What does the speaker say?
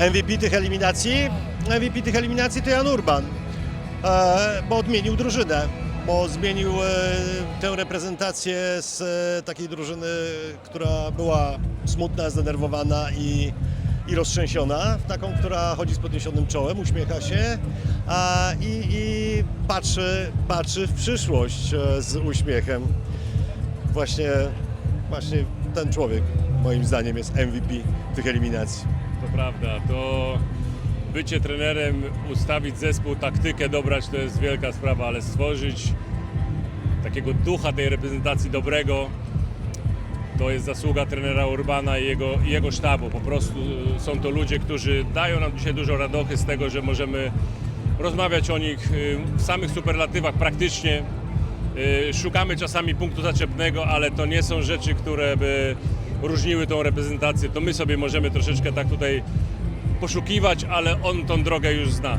MVP tych eliminacji? MVP tych eliminacji to Jan Urban, e, bo odmienił drużynę, bo zmienił e, tę reprezentację z e, takiej drużyny, która była smutna, zdenerwowana i, i roztrzęsiona, taką, która chodzi z podniesionym czołem, uśmiecha się i, i patrzy, patrzy w przyszłość z uśmiechem. Właśnie, właśnie ten człowiek moim zdaniem jest MVP tych eliminacji. To prawda, to bycie trenerem, ustawić zespół, taktykę dobrać to jest wielka sprawa, ale stworzyć takiego ducha tej reprezentacji dobrego to jest zasługa trenera Urbana i jego, i jego sztabu. Po prostu y, są to ludzie, którzy dają nam dzisiaj dużo radochy z tego, że możemy rozmawiać o nich y, w samych superlatywach praktycznie. Y, Szukamy czasami punktu zaczepnego, ale to nie są rzeczy, które by różniły tą reprezentację. To my sobie możemy troszeczkę tak tutaj poszukiwać, ale on tą drogę już zna.